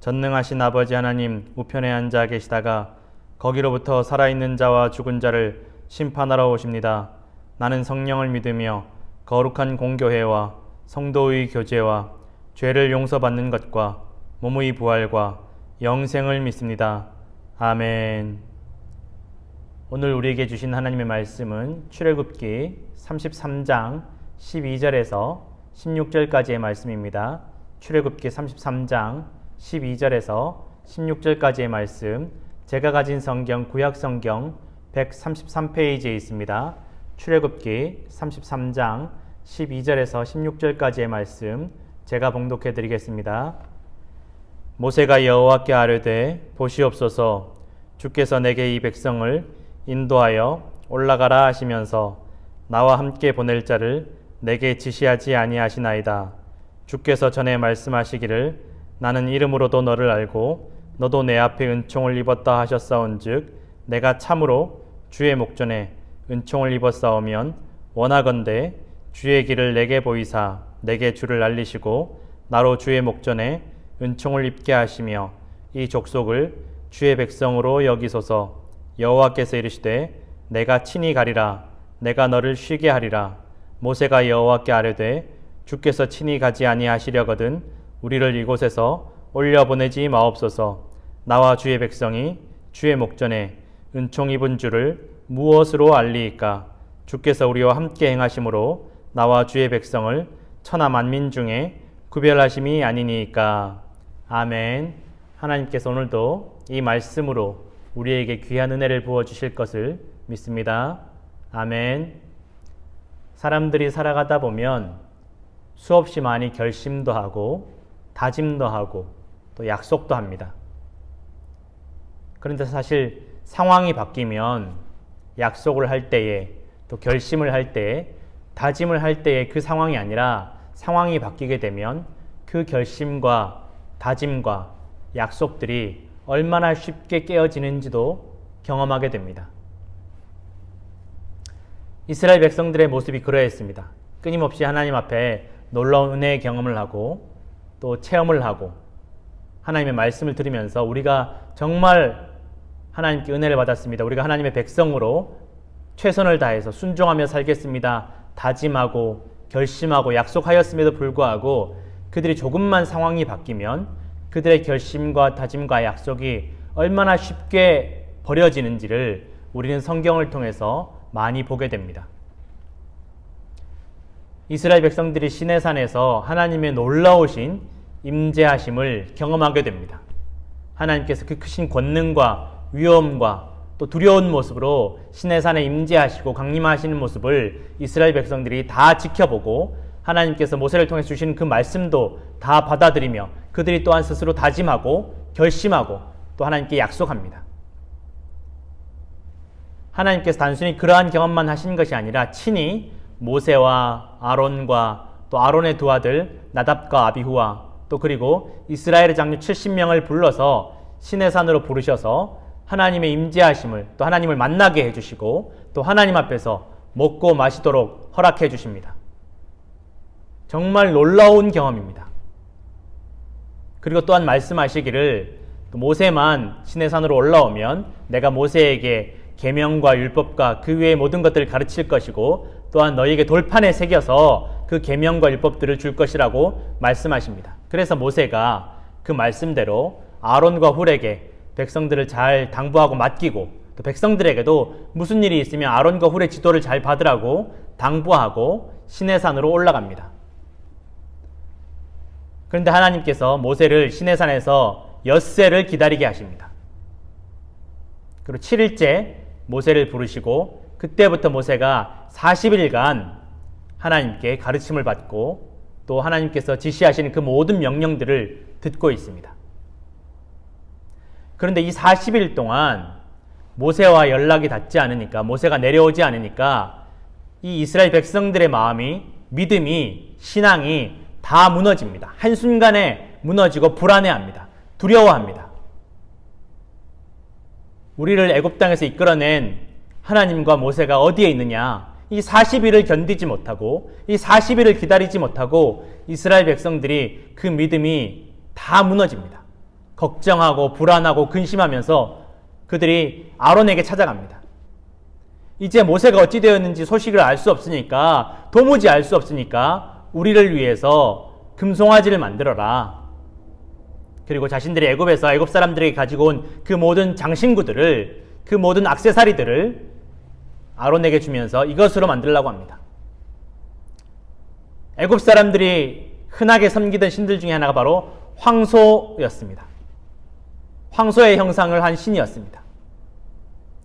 전능하신 아버지 하나님 우편에 앉아 계시다가 거기로부터 살아있는 자와 죽은 자를 심판하러 오십니다. 나는 성령을 믿으며 거룩한 공교회와 성도의 교제와 죄를 용서받는 것과 몸의 부활과 영생을 믿습니다. 아멘. 오늘 우리에게 주신 하나님의 말씀은 출애굽기 33장 12절에서 16절까지의 말씀입니다. 출애굽기 33장 12절에서 16절까지의 말씀 제가 가진 성경 구약 성경 133페이지에 있습니다. 출애굽기 33장 12절에서 16절까지의 말씀 제가 봉독해 드리겠습니다. 모세가 여호와께 아뢰되 보시옵소서 주께서 내게 이 백성을 인도하여 올라가라 하시면서 나와 함께 보낼 자를 내게 지시하지 아니하시나이다. 주께서 전에 말씀하시기를 나는 이름으로도 너를 알고 너도 내 앞에 은총을 입었다 하셨사온즉 내가 참으로 주의 목전에 은총을 입었사오면 원하건대 주의 길을 내게 보이사 내게 주를 알리시고 나로 주의 목전에 은총을 입게 하시며 이 족속을 주의 백성으로 여기소서. 여호와께서 이르시되 내가 친히 가리라. 내가 너를 쉬게 하리라. 모세가 여호와께 아뢰되 주께서 친히 가지 아니하시려거든 우리를 이곳에서 올려 보내지 마옵소서 나와 주의 백성이 주의 목전에 은총 입은 줄을 무엇으로 알리이까 주께서 우리와 함께 행하심으로 나와 주의 백성을 천하 만민 중에 구별하심이 아니니까 아멘 하나님께서 오늘도 이 말씀으로 우리에게 귀한 은혜를 부어 주실 것을 믿습니다. 아멘. 사람들이 살아가다 보면 수없이 많이 결심도 하고 다짐도 하고 또 약속도 합니다. 그런데 사실 상황이 바뀌면 약속을 할 때에 또 결심을 할 때에 다짐을 할 때에 그 상황이 아니라 상황이 바뀌게 되면 그 결심과 다짐과 약속들이 얼마나 쉽게 깨어지는지도 경험하게 됩니다. 이스라엘 백성들의 모습이 그러했습니다. 끊임없이 하나님 앞에 놀라운 은혜의 경험을 하고 또 체험을 하고 하나님의 말씀을 들으면서 우리가 정말 하나님께 은혜를 받았습니다. 우리가 하나님의 백성으로 최선을 다해서 순종하며 살겠습니다. 다짐하고 결심하고 약속하였음에도 불구하고 그들이 조금만 상황이 바뀌면 그들의 결심과 다짐과 약속이 얼마나 쉽게 버려지는지를 우리는 성경을 통해서 많이 보게 됩니다. 이스라엘 백성들이 시내산에서 하나님의 놀라우신 임재하심을 경험하게 됩니다. 하나님께서 그 크신 권능과 위엄과 또 두려운 모습으로 시내산에 임재하시고 강림하시는 모습을 이스라엘 백성들이 다 지켜보고 하나님께서 모세를 통해 주신 그 말씀도 다 받아들이며 그들이 또한 스스로 다짐하고 결심하고 또 하나님께 약속합니다. 하나님께서 단순히 그러한 경험만 하신 것이 아니라 친히 모세와 아론과 또 아론의 두 아들 나답과 아비후와 또 그리고 이스라엘의 장류 70명을 불러서 시내산으로 부르셔서 하나님의 임재하심을 또 하나님을 만나게 해주시고 또 하나님 앞에서 먹고 마시도록 허락해 주십니다. 정말 놀라운 경험입니다. 그리고 또한 말씀하시기를 모세만 시내산으로 올라오면 내가 모세에게 계명과 율법과 그 외의 모든 것들을 가르칠 것이고 또한 너희에게 돌판에 새겨서 그 계명과 율법들을 줄 것이라고 말씀하십니다. 그래서 모세가 그 말씀대로 아론과 훌에게 백성들을 잘 당부하고 맡기고 또 백성들에게도 무슨 일이 있으면 아론과 훌의 지도를 잘 받으라고 당부하고 시내산으로 올라갑니다. 그런데 하나님께서 모세를 시내산에서 엿새를 기다리게 하십니다. 그리고 7일째 모세를 부르시고 그때부터 모세가 40일간 하나님께 가르침을 받고 또 하나님께서 지시하시는 그 모든 명령들을 듣고 있습니다. 그런데 이 40일 동안 모세와 연락이 닿지 않으니까 모세가 내려오지 않으니까 이 이스라엘 백성들의 마음이 믿음이 신앙이 다 무너집니다. 한순간에 무너지고 불안해합니다. 두려워합니다. 우리를 애굽 땅에서 이끌어낸 하나님과 모세가 어디에 있느냐? 이 40일을 견디지 못하고 이 40일을 기다리지 못하고 이스라엘 백성들이 그 믿음이 다 무너집니다. 걱정하고 불안하고 근심하면서 그들이 아론에게 찾아갑니다. 이제 모세가 어찌 되었는지 소식을 알 수 없으니까 도무지 알 수 없으니까 우리를 위해서 금송아지를 만들어라. 그리고 자신들이 애굽에서 애굽 사람들에게 가지고 온 그 모든 장신구들을 그 모든 악세사리들을 아론에게 주면서 이것으로 만들라고 합니다. 애굽 사람들이 흔하게 섬기던 신들 중에 하나가 바로 황소였습니다. 황소의 형상을 한 신이었습니다.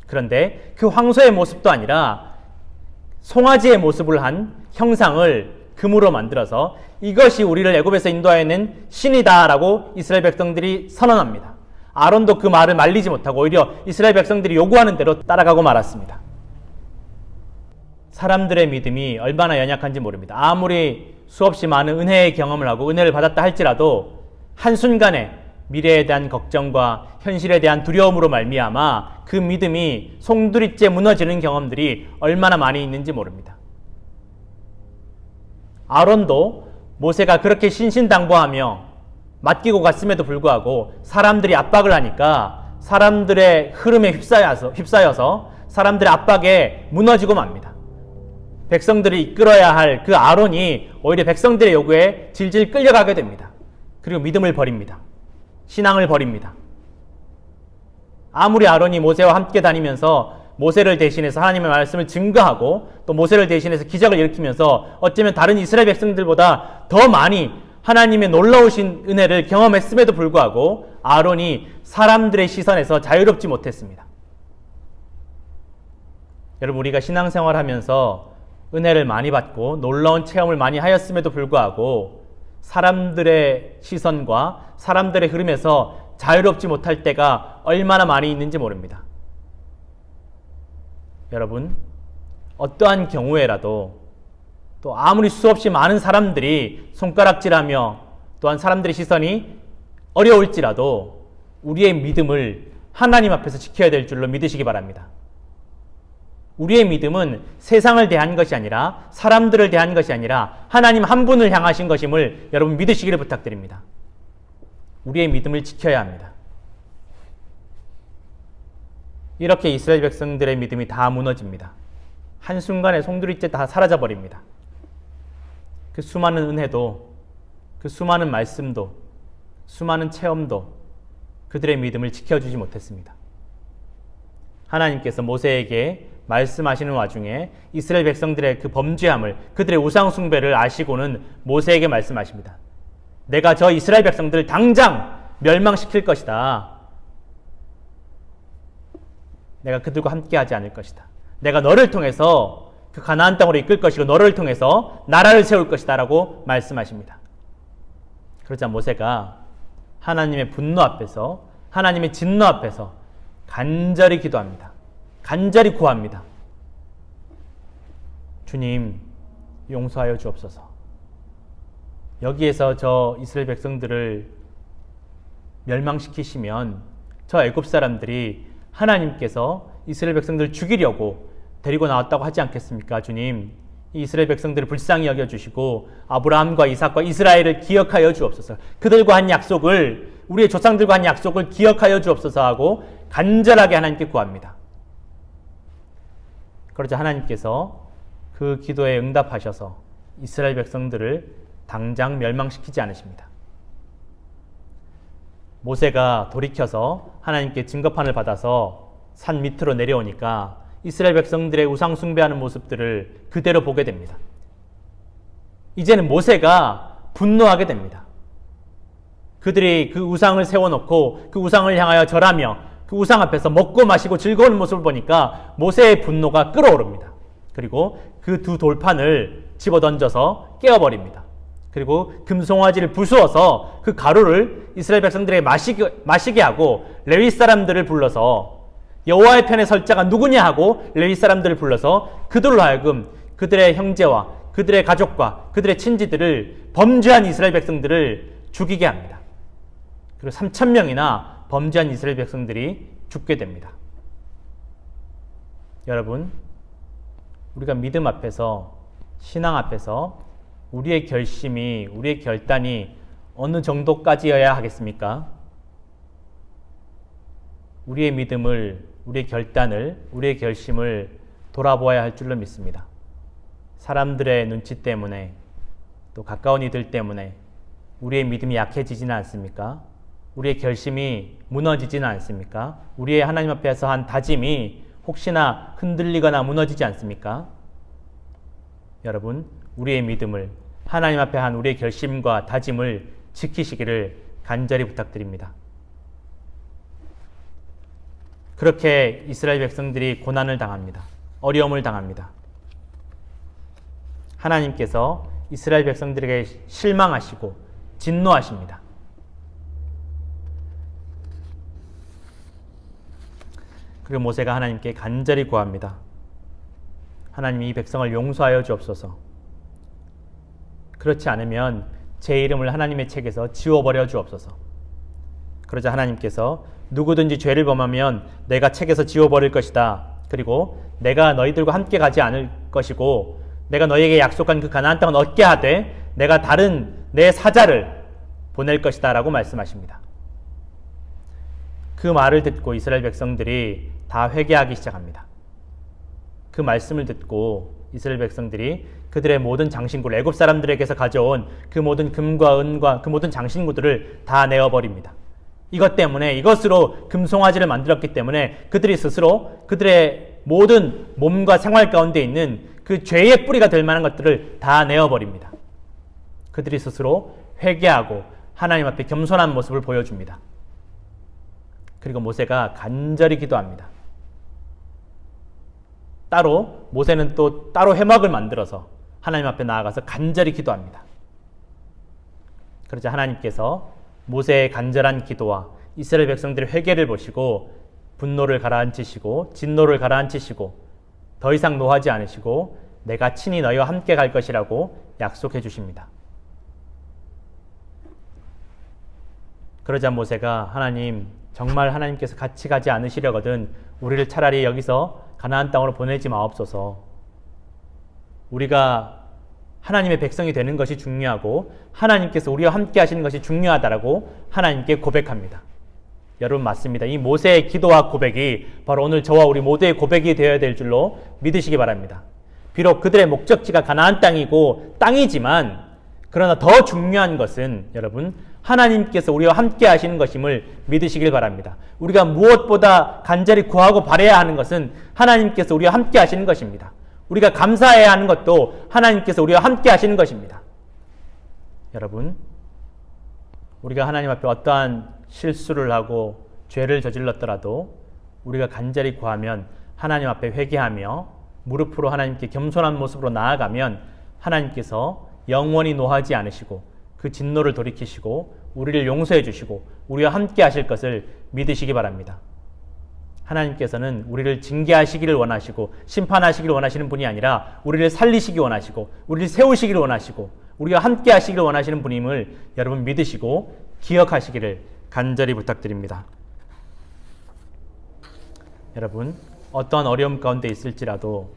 그런데 그 황소의 모습도 아니라 송아지의 모습을 한 형상을 금으로 만들어서 이것이 우리를 애굽에서 인도하여낸 신이다라고 이스라엘 백성들이 선언합니다. 아론도 그 말을 말리지 못하고 오히려 이스라엘 백성들이 요구하는 대로 따라가고 말았습니다. 사람들의 믿음이 얼마나 연약한지 모릅니다. 아무리 수없이 많은 은혜의 경험을 하고 은혜를 받았다 할지라도 한순간에 미래에 대한 걱정과 현실에 대한 두려움으로 말미암아 그 믿음이 송두리째 무너지는 경험들이 얼마나 많이 있는지 모릅니다. 아론도 모세가 그렇게 신신당부하며 맡기고 갔음에도 불구하고 사람들이 압박을 하니까 사람들의 흐름에 휩싸여서, 휩싸여서 사람들의 압박에 무너지고 맙니다. 백성들이 이끌어야 할 그 아론이 오히려 백성들의 요구에 질질 끌려가게 됩니다. 그리고 믿음을 버립니다. 신앙을 버립니다. 아무리 아론이 모세와 함께 다니면서 모세를 대신해서 하나님의 말씀을 증거하고 또 모세를 대신해서 기적을 일으키면서 어쩌면 다른 이스라엘 백성들보다 더 많이 하나님의 놀라우신 은혜를 경험했음에도 불구하고 아론이 사람들의 시선에서 자유롭지 못했습니다. 여러분 우리가 신앙생활 하면서 은혜를 많이 받고 놀라운 체험을 많이 하였음에도 불구하고 사람들의 시선과 사람들의 흐름에서 자유롭지 못할 때가 얼마나 많이 있는지 모릅니다. 여러분, 어떠한 경우에라도 또 아무리 수없이 많은 사람들이 손가락질하며 또한 사람들의 시선이 어려울지라도 우리의 믿음을 하나님 앞에서 지켜야 될 줄로 믿으시기 바랍니다. 우리의 믿음은 세상을 대한 것이 아니라 사람들을 대한 것이 아니라 하나님 한 분을 향하신 것임을 여러분 믿으시기를 부탁드립니다. 우리의 믿음을 지켜야 합니다. 이렇게 이스라엘 백성들의 믿음이 다 무너집니다. 한순간에 송두리째 다 사라져 버립니다. 그 수많은 은혜도 그 수많은 말씀도 수많은 체험도 그들의 믿음을 지켜주지 못했습니다. 하나님께서 모세에게 말씀하시는 와중에 이스라엘 백성들의 그 범죄함을 그들의 우상 숭배를 아시고는 모세에게 말씀하십니다. 내가 저 이스라엘 백성들을 당장 멸망시킬 것이다. 내가 그들과 함께 하지 않을 것이다. 내가 너를 통해서 그 가나안 땅으로 이끌 것이고 너를 통해서 나라를 세울 것이다라고 말씀하십니다. 그러자 모세가 하나님의 분노 앞에서 하나님의 진노 앞에서 간절히 기도합니다. 간절히 구합니다. 주님, 용서하여 주옵소서. 여기에서 저 이스라엘 백성들을 멸망시키시면 저 애굽 사람들이 하나님께서 이스라엘 백성들을 죽이려고 데리고 나왔다고 하지 않겠습니까, 주님? 이 이스라엘 백성들을 불쌍히 여겨 주시고 아브라함과 이삭과 이스라엘을 기억하여 주옵소서. 그들과 한 약속을 우리의 조상들과 한 약속을 기억하여 주옵소서 하고 간절하게 하나님께 구합니다. 그러자 하나님께서 그 기도에 응답하셔서 이스라엘 백성들을 당장 멸망시키지 않으십니다. 모세가 돌이켜서 하나님께 증거판을 받아서 산 밑으로 내려오니까 이스라엘 백성들의 우상 숭배하는 모습들을 그대로 보게 됩니다. 이제는 모세가 분노하게 됩니다. 그들이 그 우상을 세워놓고 그 우상을 향하여 절하며 그 우상 앞에서 먹고 마시고 즐거운 모습을 보니까 모세의 분노가 끓어오릅니다. 그리고 그 두 돌판을 집어 던져서 깨어버립니다. 그리고 금송아지를 부수어서 그 가루를 이스라엘 백성들에게 마시게, 마시게 하고 레위 사람들을 불러서 여호와의 편에 설 자가 누구냐 하고 레위 사람들을 불러서 그들로 하여금 그들의 형제와 그들의 가족과 그들의 친지들을 범죄한 이스라엘 백성들을 죽이게 합니다. 그리고 3천 명이나 범죄한 이스라엘 백성들이 죽게 됩니다. 여러분, 우리가 믿음 앞에서 신앙 앞에서 우리의 결심이 우리의 결단이 어느 정도까지여야 하겠습니까? 우리의 믿음을 우리의 결단을 우리의 결심을 돌아보아야 할 줄로 믿습니다. 사람들의 눈치 때문에 또 가까운 이들 때문에 우리의 믿음이 약해지지는 않습니까? 우리의 결심이 무너지지는 않습니까? 우리의 하나님 앞에서 한 다짐이 혹시나 흔들리거나 무너지지 않습니까? 여러분, 우리의 믿음을 하나님 앞에 한 우리의 결심과 다짐을 지키시기를 간절히 부탁드립니다. 그렇게 이스라엘 백성들이 고난을 당합니다. 어려움을 당합니다. 하나님께서 이스라엘 백성들에게 실망하시고 진노하십니다. 그리고 모세가 하나님께 간절히 구합니다. 하나님 이 백성을 용서하여 주옵소서. 그렇지 않으면 제 이름을 하나님의 책에서 지워버려 주옵소서. 그러자 하나님께서 누구든지 죄를 범하면 내가 책에서 지워버릴 것이다. 그리고 내가 너희들과 함께 가지 않을 것이고 내가 너희에게 약속한 그 가나안 땅을 얻게 하되 내가 다른 내 사자를 보낼 것이다라고 말씀하십니다. 그 말을 듣고 이스라엘 백성들이 다 회개하기 시작합니다. 그 말씀을 듣고 이스라엘 백성들이 그들의 모든 장신구를 애굽 사람들에게서 가져온 그 모든 금과 은과 그 모든 장신구들을 다 내어 버립니다. 이것 때문에 이것으로 금송아지를 만들었기 때문에 그들이 스스로 그들의 모든 몸과 생활 가운데 있는 그 죄의 뿌리가 될 만한 것들을 다 내어 버립니다. 그들이 스스로 회개하고 하나님 앞에 겸손한 모습을 보여줍니다. 그리고 모세가 간절히 기도합니다. 따로 모세는 또 따로 해막을 만들어서 하나님 앞에 나아가서 간절히 기도합니다. 그러자 하나님께서 모세의 간절한 기도와 이스라엘 백성들의 회개를 보시고 분노를 가라앉히시고 진노를 가라앉히시고 더 이상 노하지 않으시고 내가 친히 너희와 함께 갈 것이라고 약속해 주십니다. 그러자 모세가 하나님 정말 하나님께서 같이 가지 않으시려거든 우리를 차라리 여기서 가나안 땅으로 보내지 마옵소서. 우리가 하나님의 백성이 되는 것이 중요하고 하나님께서 우리와 함께 하시는 것이 중요하다라고 하나님께 고백합니다. 여러분 맞습니다. 이 모세의 기도와 고백이 바로 오늘 저와 우리 모두의 고백이 되어야 될 줄로 믿으시기 바랍니다. 비록 그들의 목적지가 가나안 땅이고 땅이지만 그러나 더 중요한 것은 여러분 하나님께서 우리와 함께 하시는 것임을 믿으시길 바랍니다. 우리가 무엇보다 간절히 구하고 바래야 하는 것은 하나님께서 우리와 함께 하시는 것입니다. 우리가 감사해야 하는 것도 하나님께서 우리와 함께 하시는 것입니다. 여러분, 우리가 하나님 앞에 어떠한 실수를 하고 죄를 저질렀더라도 우리가 간절히 구하면 하나님 앞에 회개하며 무릎으로 하나님께 겸손한 모습으로 나아가면 하나님께서 영원히 노하지 않으시고 그 진노를 돌이키시고 우리를 용서해 주시고 우리와 함께 하실 것을 믿으시기 바랍니다. 하나님께서는 우리를 징계하시기를 원하시고 심판하시기를 원하시는 분이 아니라 우리를 살리시기 원하시고 우리를 세우시기를 원하시고 우리와 함께 하시기를 원하시는 분임을 여러분 믿으시고 기억하시기를 간절히 부탁드립니다. 여러분 어떠한 어려움 가운데 있을지라도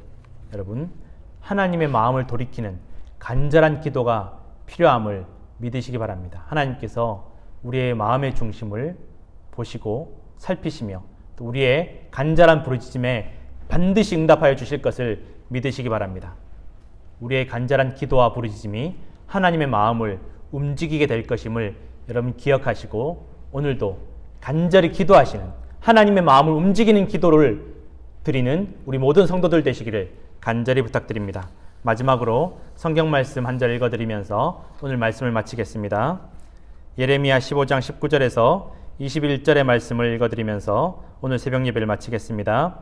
여러분 하나님의 마음을 돌이키는 간절한 기도가 필요함을 믿으시기 바랍니다. 하나님께서 우리의 마음의 중심을 보시고 살피시며 또 우리의 간절한 부르짖음에 반드시 응답하여 주실 것을 믿으시기 바랍니다. 우리의 간절한 기도와 부르짖음이 하나님의 마음을 움직이게 될 것임을 여러분 기억하시고 오늘도 간절히 기도하시는 하나님의 마음을 움직이는 기도를 드리는 우리 모든 성도들 되시기를 간절히 부탁드립니다. 마지막으로 성경 말씀 한 절 읽어드리면서 오늘 말씀을 마치겠습니다. 예레미야 15장 19절에서 21절의 말씀을 읽어드리면서 오늘 새벽 예배를 마치겠습니다.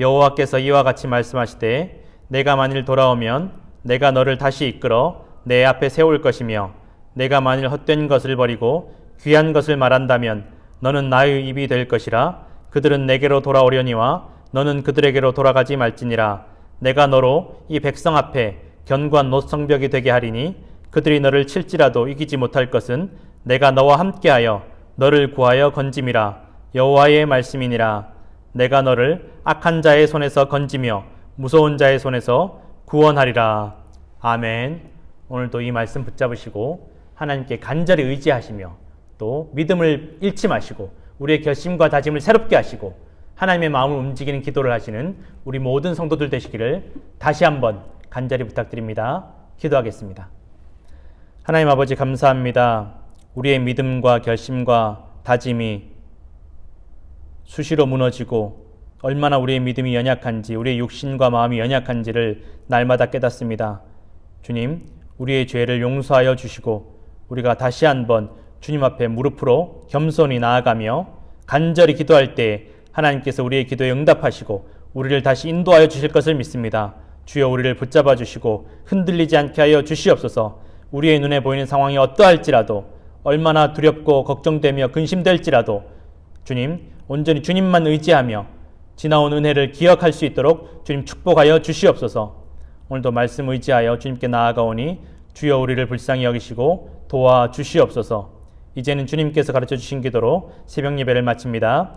여호와께서 이와 같이 말씀하시되 내가 만일 돌아오면 내가 너를 다시 이끌어 내 앞에 세울 것이며 내가 만일 헛된 것을 버리고 귀한 것을 말한다면 너는 나의 입이 될 것이라 그들은 내게로 돌아오려니와 너는 그들에게로 돌아가지 말지니라 내가 너로 이 백성 앞에 견고한 노성벽이 되게 하리니 그들이 너를 칠지라도 이기지 못할 것은 내가 너와 함께하여 너를 구하여 건짐이라. 여호와의 말씀이니라. 내가 너를 악한 자의 손에서 건지며 무서운 자의 손에서 구원하리라. 아멘. 오늘도 이 말씀 붙잡으시고 하나님께 간절히 의지하시며 또 믿음을 잃지 마시고 우리의 결심과 다짐을 새롭게 하시고 하나님의 마음을 움직이는 기도를 하시는 우리 모든 성도들 되시기를 다시 한번 간절히 부탁드립니다. 기도하겠습니다. 하나님 아버지 감사합니다. 우리의 믿음과 결심과 다짐이 수시로 무너지고 얼마나 우리의 믿음이 연약한지 우리의 육신과 마음이 연약한지를 날마다 깨닫습니다. 주님, 우리의 죄를 용서하여 주시고 우리가 다시 한번 주님 앞에 무릎으로 겸손히 나아가며 간절히 기도할 때 하나님께서 우리의 기도에 응답하시고 우리를 다시 인도하여 주실 것을 믿습니다. 주여 우리를 붙잡아 주시고 흔들리지 않게 하여 주시옵소서. 우리의 눈에 보이는 상황이 어떠할지라도 얼마나 두렵고 걱정되며 근심될지라도 주님 온전히 주님만 의지하며 지나온 은혜를 기억할 수 있도록 주님 축복하여 주시옵소서. 오늘도 말씀 의지하여 주님께 나아가오니 주여 우리를 불쌍히 여기시고 도와 주시옵소서. 이제는 주님께서 가르쳐 주신 기도로 새벽 예배를 마칩니다.